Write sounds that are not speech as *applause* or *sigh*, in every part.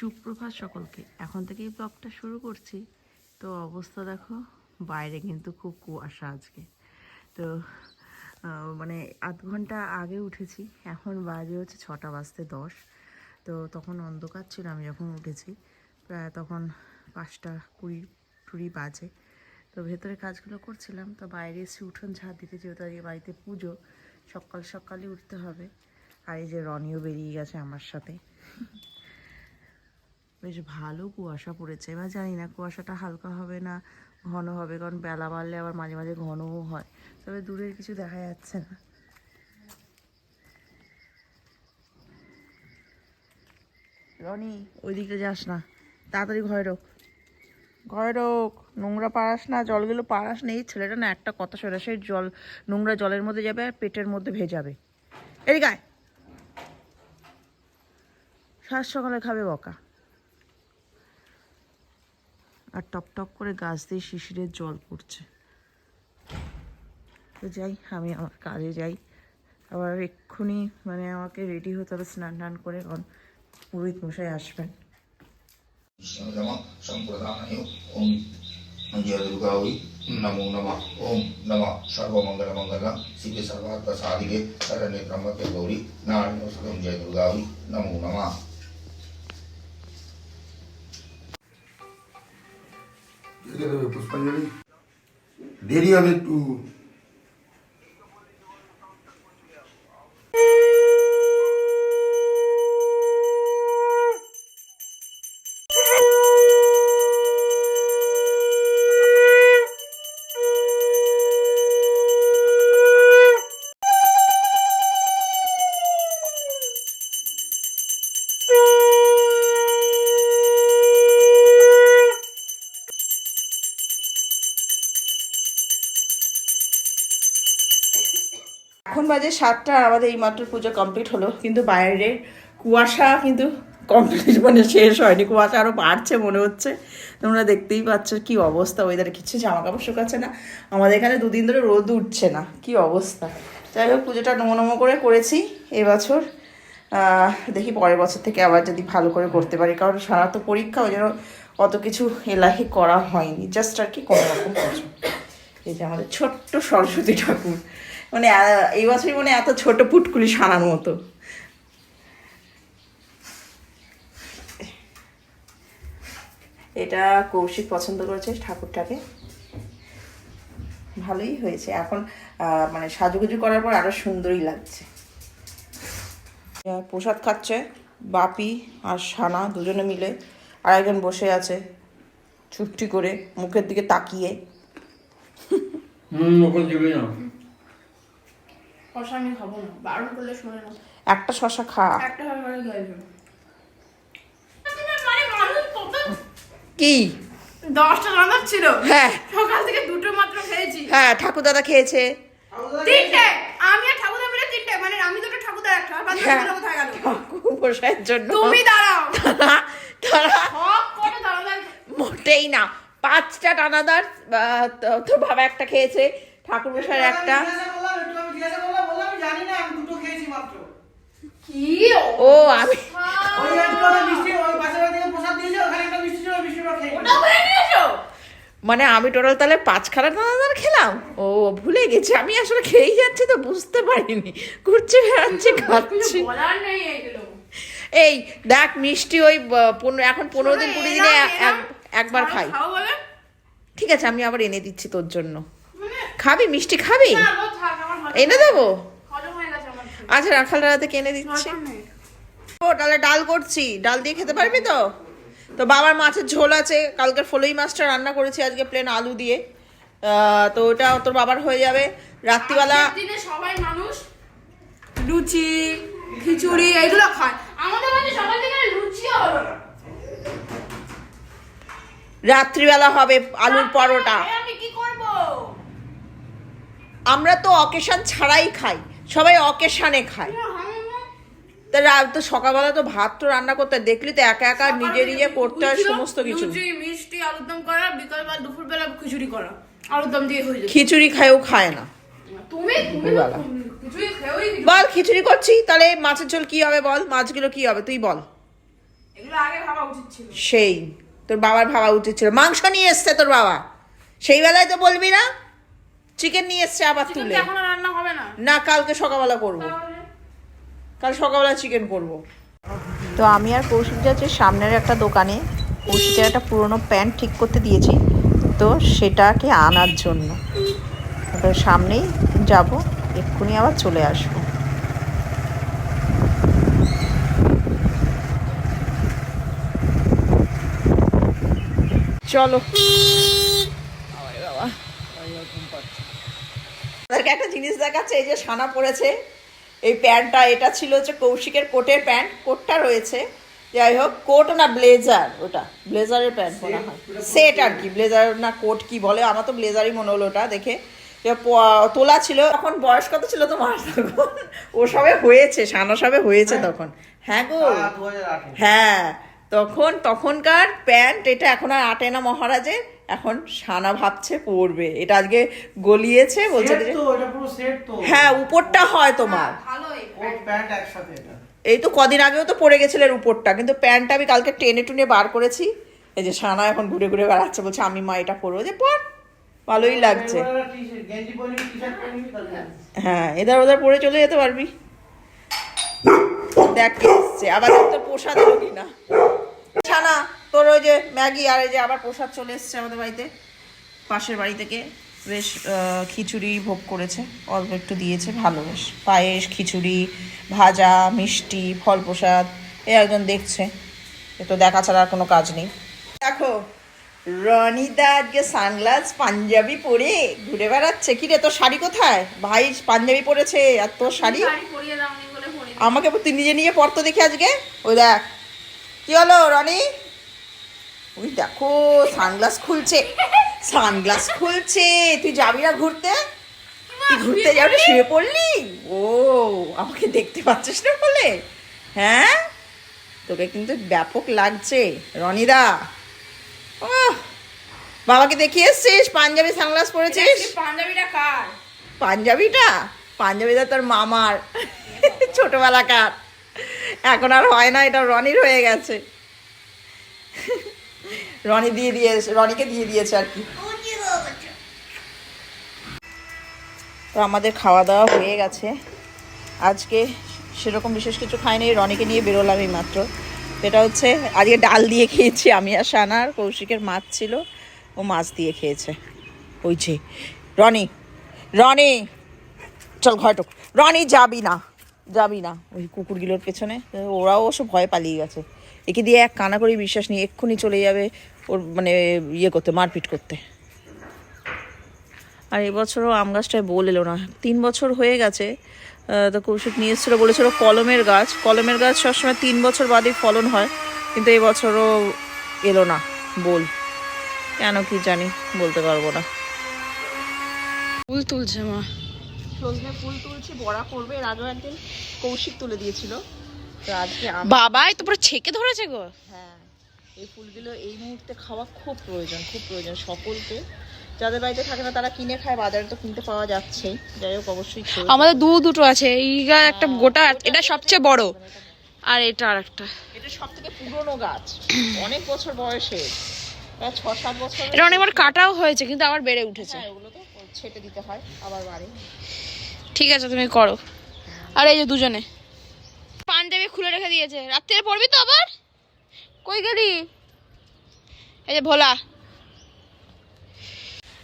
সুপ্রভাত সকলকে। এখন থেকেই ব্লগটা শুরু করছি। তো অবস্থা দেখো, বাইরে কিন্তু খুব কুয়াশা আজকে। তো মানে আধ ঘণ্টা আগে উঠেছি, এখন বাজে হচ্ছে ছটা বাজতে দশ। তো তখন অন্ধকার ছিল, আমি যখন উঠেছি, প্রায় তখন পাঁচটা কুড়ি টুড়ি বাজে। তো ভেতরে কাজগুলো করছিলাম, তো বাইরে এসে উঠোন ঝাড় দিতে যেহেতু আজকে বাড়িতে পুজো, সকাল সকালই উঠতে হবে। আর এই যে রনিও বেরিয়ে গেছে আমার সাথে। বেশ ভালো কুয়াশা পড়েছে। এবার জানি না, কুয়াশাটা হালকা হবে না, ঘন হবে, কারণ বেলা বাড়লে আবার মাঝে মাঝে ঘনও হয়। তবে দূরের কিছু দেখা যাচ্ছে না। রনি, ওইদিকে যাস না। তাড়াতাড়ি ঘরে ঢোক। ঘরে ঢোক। নোংরা পাড়াস না, জলগুলো পাড়াস নেই ছেলেটা না একটা কথা শোনে সেই জল, নোংরা জলের মধ্যে যাবে আর পেটের মধ্যে ভেজাবে। এদিকে সাত সকালে খাবে বকা। আর টপ টপ করে গাছ দিয়ে শিশিরের জল পড়ছে তো যাই আমি আমার কাজে যাই আবার এক্ষুনি মানে আমাকে রেডি হতে হবে স্নান টান করে কারণ পুরোহিত মশাই আসবেন नम संप्रदानयो ओम जय दुर्गावै नमो नमः ओम नमः सर्वमंगल मंगल शिवे सर्वार्थ साधिके शरण्ये त्र्यंबके गौरी नारायण सदम जय दुर्गावै नमो नमः দেবে পুষ্পাঞ্জলি। দেরি হবে একটু। বাজে সাতটা, আমাদের এই মাত্র পুজো কমপ্লিট হলো। কিন্তু বাইরে কুয়াশা কিন্তু কমপ্লিট মানে শেষ হয়নি, কুয়াশা আরও বাড়ছে মনে হচ্ছে। তোমরা দেখতেই পাচ্ছ কি অবস্থা ওয়েদারে কিছু জামা কাপড় শুকাচ্ছে না। আমাদের এখানে দুদিন ধরে রোদ উঠছে না, কি অবস্থা। যাই হোক, পুজোটা নমো নমো করে করেছি এবছর। দেখি পরের বছর থেকে আবার যদি ভালো করে করতে পারি, কারণ সারা তো পরীক্ষা, ওই জন্য অত কিছু এলাহি করা হয়নি। জাস্ট আর কি কোনো রকম এই যে আমাদের ছোট্ট সরস্বতী ঠাকুর। মানে এই বছরই মানে এত ছোট পুটকুলি সানার মতো। এটা কৌশিক পছন্দ করেছে ঠাকুরটাকে। ভালোই হয়েছে। এখন মানে সাজুগুজু করার পর আরও সুন্দরই লাগছে। প্রসাদ খাচ্ছে বাপি আর সানা দুজনে মিলে। আর একজন বসে আছে চুপটি করে মুখের দিকে তাকিয়ে। হুম না কষা আমি খাব না বারণ করলে শোনে না। একটা শশা খা। একটা কি? দশটা রান্নার ছিল। হ্যাঁ। সকাল থেকে দুটো মাত্র খেয়েছি। হ্যাঁ ঠাকুর দাদা খেয়েছে। তিনটে। আমি আর ঠাকুরদা মিলে তিনটে। মানে আমি দুটো ঠাকুরদা একটা আর বাকি হ্যাঁ। কোথায় গেল? ঠাকুর মশাইয়ের জন্য। তুমি দাঁড়াও। তারা সব কটা দাঁড়াও মোটেই না। পাঁচটা টানাদার তো- তোর বাবা একটা খেয়েছে ঠাকুর মশাইয়ের একটা। কি ও আমি ওটা হয়ে নিয়েছো মানে আমি টোটাল তাহলে পাঁচ পাঁচখানা টানাদার খেলাম? ও ভুলে গেছি আমি আসলে খেয়েই যাচ্ছি তো বুঝতে পারিনি। ঘুরছে বেড়াচ্ছি খাচ্ছি। বলার নেই এগুলো। এই দেখ মিষ্টি ওই পনেরো এখন পনেরো দিন কুড়ি দিনে এক- একবার খাই। ঠিক আছে আমি আবার এনে দিচ্ছি তোর জন্য। মানে খাবি মিষ্টি খাবি? এনে দেবো হজম হয়ে গেছে আমার খেয়ে। আচ্ছা রাখাল রাতে এনে দিচ্ছি। ও তাহলে ডাল করছি। ডাল দিয়ে খেতে পারবি তো? তো বাবার মাছের ঝোল আছে। কালকে ফলই মাছটা রান্না করেছি আজকে প্লেন আলু দিয়ে। তো ওটা তোর বাবার হয়ে যাবে। রাত্রিবেলা সবাই মানুষ লুচি খিচুড়ি এগুলো খায়। আমাদের বাড়িতে সকাল থেকে লুচিও হলো রাত্রিবেলা হবে আলুর পরোটা। আমি কি করব? আমরা তো অকেশান ছাড়াই খাই। সবাই অকেশানে খায়। তা তো সকালবেলা তো ভাত তো রান্না করতে দেখলি তো একা একা নিজে নিজে করতে হয় সমস্ত কিছু মিষ্টি আলুর দম করা বিকাল বেলা দুপুর বেলা খিচুড়ি করা আলুর দম দিয়ে হয়ে যায় খিচুড়ি খায়ও খায় না। তুমি তুমি। বল খিচুড়ি করছি তাহলে মাছের ঝোল কি হবে বল? মাছগুলো কি হবে তুই বল। এগুলো আগে ভাবা উচিত ছিল। সেই তোর বাবার ভাবা উচিত ছিল। মাংস নিয়ে এসছে তোর বাবা। সেই বেলায় তো বলবি না চিকেন নিয়ে এসছে আবার তুলে। এখন না কালকে সকালবেলা করব। কাল সকালবেলা চিকেন করব। তো আমি আর কৌশিক যাচ্ছি সামনের একটা দোকানে কৌশিকের একটা পুরনো প্যান্ট ঠিক করতে দিয়েছি তো সেটাকে আনার জন্য। তো সামনেই যাব এক্ষুনি আবার চলে আসব। চলো। তাদেরকে একটা জিনিস দেখাচ্ছে এই যে সানা পড়েছে এই প্যান্টটা এটা ছিল হচ্ছে কৌশিকের কোটের প্যান্ট কোটটা রয়েছে যাই হোক কোট না ব্লেজার ওটা ব্লেজারের প্যান্ট মনে হয়। সেট আর কি ব্লেজার না কোট কি বলে আমার তো ব্লেজারই মনে হলো ওটা দেখে। তোলা ছিল তখন বয়স কত ছিল তোমার? তখন *laughs* ও সবে হয়েছে সানা সবে হয়েছে তখন। হ্যাঁ গো। হ্যাঁ তখন তখনকার প্যান্ট এটা এখন আর আটে না মহারাজে এখন সানা ভাবছে পরবে। এটা আজকে গলিয়েছে বলছে যে তো এটা পুরো সেট তো। হ্যাঁ উপরটা হয় তোমার। ভালোই। কোট প্যান্ট একসাথে এটা। এই তো কদিন আগেও তো পরে গেছিল এর উপরটা কিন্তু প্যান্টটা আমি কালকে টেনে টুনে বার করেছি। এই যে সানা এখন ঘুরে ঘুরে বেড়াচ্ছে বলছে আমি মা এটা পরবো। যে পর ভালোই লাগছে। একটা নিবি তাহলে হ্যাঁ এধার ওধার পরে চলে যেতে পারবি। দেখ কে এসছে আবার তো প্রসাদ এলো কিনা। ছানা তোর ওই যে ম্যাগি আর এই যে আবার প্রসাদ চলে এসছে আমাদের বাড়িতে। পাশের বাড়ি থেকে বেশ খিচুড়ি ভোগ করেছে। অল্প একটু দিয়েছে ভালো বেশ। পায়েস খিচুড়ি ভাজা মিষ্টি ফল প্রসাদ এ একজন দেখছে। এ তো দেখা ছাড়া আর কোনো কাজ নেই। দেখো রনিদা আজকে সানগ্লাস পাঞ্জাবি পরে ঘুরে বেড়াচ্ছে। কি রে তোর শাড়ি কোথায়? ভাই পাঞ্জাবি পরেছে আর তোর শাড়ি? আমাকে তুই নিজে নিজে পড়তো দেখি আজকে? ওই দেখ। কি হলো রনি? ওই দেখো সানগ্লাস খুলছে। সানগ্লাস খুলছে। তুই যাবি না ঘুরতে? তুই ঘুরতে যাবি শুয়ে পড়লি? ও আমাকে দেখতে পাচ্ছিস না বলে? হ্যাঁ? তোকে কিন্তু ব্যাপক লাগছে রনিদা। ও বাবাকে দেখিয়ে এসছিস? পাঞ্জাবি সানগ্লাস পরেছিস? পাঞ্জাবিটা কার? পাঞ্জাবিটা? পাঞ্জাবিটা তোর মামার ছোটবেলাকার। এখন আর হয় না এটা রনির হয়ে গেছে। রনি দিয়ে দিয়ে রনিকে দিয়ে দিয়েছে আর কি। তো আমাদের খাওয়া দাওয়া হয়ে গেছে। আজকে সেরকম বিশেষ কিছু খাইনি, রনিকে নিয়ে বেরোলাম মাত্র এটা হচ্ছে, আজকে ডাল দিয়ে খেয়েছি আমি আর সানার কৌশিকের মাছ ছিল, ও মাছ দিয়ে খেয়েছে। ওই যে, রনি রনি, চল ঘরে ঢোক। রনি, যাবি না যাবি না। ওই কুকুরগুলোর পেছনে, ওরাও অবশ্য ভয় পালিয়ে গেছে। একে দিয়ে এক কানা করে বিশ্বাস নিয়ে এক্ষুনি চলে যাবে ওর মানে ইয়ে করতে মারপিট করতে। আর এবছরও আম গাছটায় বল এলো না। তিন বছর হয়ে গেছে তো কৌশিক নিয়ে এসেছিল বলেছিল কলমের গাছ। কলমের গাছ সবসময় তিন বছর বাদেই ফলন হয় কিন্তু এবছরও এলো না বল। কেন কি জানি বলতে পারব না। ফুল তুলছে মা। সজনে ফুল তুলছি বড়া করবে। এর আগেও একদিন কৌশিক তুলে দিয়েছিল। তো আজকে বাবাই তো পুরো ছেকে ধরেছে গো। হ্যাঁ। এই ফুলগুলো এই মুহূর্তে খাওয়া খুব প্রয়োজন খুব প্রয়োজন সকলকে। যাদের বাড়িতে থাকে না তারা কিনে খায় বাজারে তো কিনতে পাওয়া যাচ্ছেই। যাই হোক অবশ্যই আমাদের দু দুটো আছে এই গা একটা গোটা এটা সবচেয়ে বড়। আর এটা আর একটা। এটা সব থেকে পুরনো গাছ অনেক বছর বয়সে। প্রায় ছ সাত বছর এটা অনেকবার কাটাও হয়েছে কিন্তু আবার বেড়ে উঠেছে। হ্যাঁ ওগুলো তো ছেটে দিতে হয় আবার বাড়ে। ঠিক আছে তুমি করো। আর এই যে দুজনে। পাঞ্জাবি খুলে রেখে দিয়েছে। রাত্রে পড়বি তো আবার? কই গেলি? এই যে ভোলা।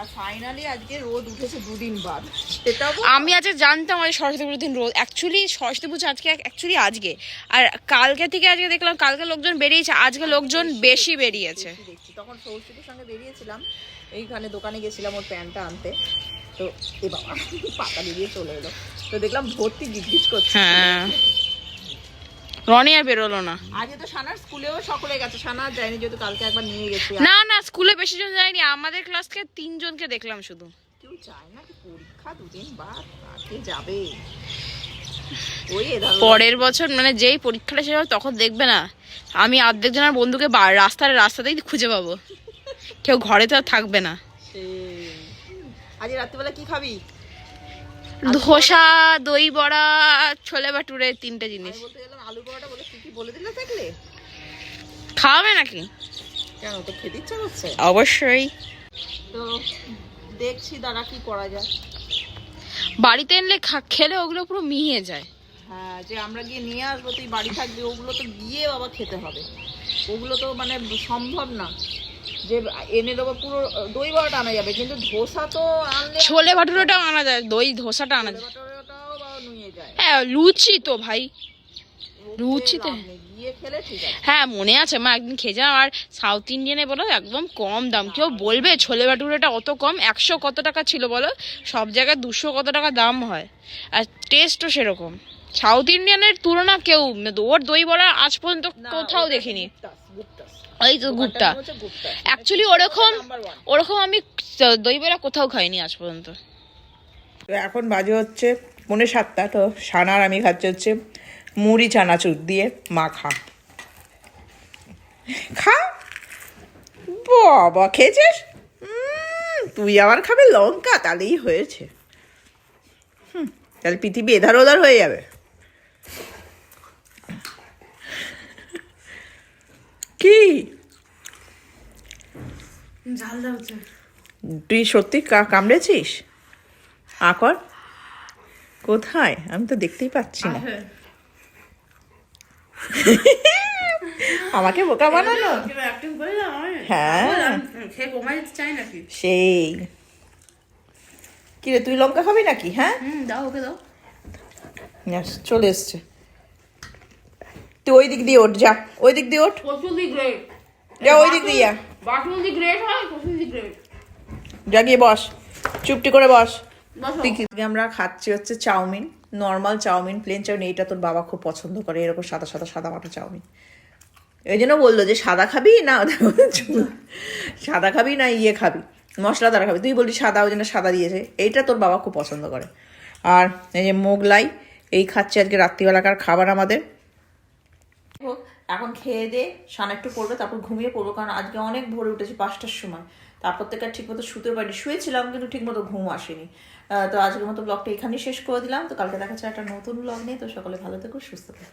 আর ফাইনালি আজকে রোদ উঠেছে দুদিন বাদ। সেটাও আমি আজকে জানতাম আজ সরস্বতী পুজোর দিন রোদ। অ্যাকচুয়ালি সরস্বতী পুজো আজকে অ্যাকচুয়ালি আজকে। আর কালকে থেকে আজকে দেখলাম কালকে লোকজন বেরিয়েছে আজকে লোকজন বেশি বেরিয়েছে। দেখছি। তখন সৌরশীদের সঙ্গে বেরিয়েছিলাম। এইখানে দোকানে গেছিলাম ওর প্যান্টটা আনতে। তো এ বাবা পাতা বেরিয়ে চলে এলো। তো দেখলাম ভর্তি গিজগিজ করছে। হ্যাঁ। রনি আর বেরোলো না। আজকে তো সানার স্কুলেও সকলে গেছে সানা যায়নি যেহেতু কালকে একবার নিয়ে গেছি। না না স্কুলে বেশি জন যায়নি আমাদের ক্লাসকে তিনজনকে দেখলাম শুধু। কেউ চায় না কি পরীক্ষা দুদিন বাদ কাকে যাবে? ওই পরের বছর মানে যেই পরীক্ষাটা শেষ হবে তখন দেখবে না। আমি অর্ধেক জনের বন্ধুকে বা- রাস্তার রাস্তাতেই খুঁজে পাবো। *laughs* কেউ ঘরে তো আর থাকবে না। আজ রাত্রিবেলা কি খাবি? ধোসা দই বড়া ছোলে বাটুরে তিনটে জিনিস। আলু পরোটা বলে বলে দিলে থাকলে খাওয়াবে নাকি? কেন তো খেতে ইচ্ছা করছে? অবশ্যই। তো দেখছি দাঁড়া কি করা যায়। বাড়িতে এনলে খেলে ওগুলো পুরো মিহিয়ে যায়। হ্যাঁ যে আমরা গিয়ে নিয়ে আসব তুই বাড়ি থাকবি ওগুলো তো গিয়ে বাবা খেতে হবে। ওগুলো তো মানে সম্ভব না। যে এনে দেবো পুরো দই বড়াটা আনা যাবে কিন্তু ধোসা তো আনলে ছোলে ভাটুরাটাও আনা যায় দই ধোসাটা আনা যায়। হ্যাঁ লুচি তো ভাই। লুচিতে? ঠিক আছে। হ্যাঁ মনে আছে মা একদিন খেয়েছিলাম আর সাউথ ইন্ডিয়ানে বলো একদম কম দাম। কেউ বলবে ছোলে ভাটুরেটা অত কম একশো কত টাকা ছিল বলো? সব জায়গায় দুশো কত টাকা দাম হয়। আর টেস্টও সেরকম। সাউথ ইন্ডিয়ানের তুলনা কেউ ওর দই বড়া আজ পর্যন্ত কোথাও দেখিনি। ওই তো গুপ্তাস। অ্যাকচুয়ালি ওরকম ওরকম আমি দই বড়া কোথাও খাইনি আজ পর্যন্ত। তো এখন বাজে হচ্ছে পৌনে সাতটা তো সানার আমি খাচ্ছি হচ্ছে মুড়ি চানাচুর দিয়ে মাখা। খা। বাবা খেয়েছিস? তুই আবার খাবে লঙ্কা? তাহলেই হয়েছে। হুম, তাহলে পৃথিবী এধার ওধার হয়ে যাবে। কি? তুই সত্যি কা- কামড়েছিস? আকর? কোথায়? আমি তো দেখতেই পাচ্ছি না। *laughs* আমাকে বোকা বানানো হ্যাঁ। সেই। কিরে তুই লঙ্কা খাবি নাকি হ্যাঁ? হুম দাও ওকে দাও। ব্যাস, চলে এসছে। তুই ওই দিক দিয়ে ওঠ যা। ওই দিক দিয়ে ওঠ। যা ওই দিক দিয়ে যা হয় গিয়ে বস। চুপটি করে বস। বসো। তুই আমরা খাচ্ছি হচ্ছে chow mein normal chow mein plain chow mein. এইটা তোর বাবা খুব পছন্দ করে এরকম সাদা সাদা সাদা মাটা চাউমিন। এই জন্য বলল যে সাদা খাবি না? *laughs* সাদা খাবি না ইয়ে খাবি। মশলাদার খাবি। তুই বললি সাদা ওই জন্য সাদা দিয়েছে। এইটা তোর বাবা খুব পছন্দ করে। আর এই যে মোগলাই এই খাচ্ছে আজকে রাত্রিবেলাকার খাবার আমাদের। হোক, এখন খেয়ে দে সান একটু পড়বে তারপর ঘুমিয়ে পড়ব, কারণ আজকে অনেক ভোরে উঠেছি পাঁচটার সময়। তারপর থেকে আর ঠিকমতো শুতে পারিনি, শুয়েছিলাম কিন্তু ঠিকমতো ঘুম আসেনি। তো আজকের মতো ব্লগটা এখানেই শেষ করে দিলাম। তো কালকে দেখা যাচ্ছে একটা নতুন ব্লগ নেই তো সকলে ভালো থেকো, সুস্থ থেকো।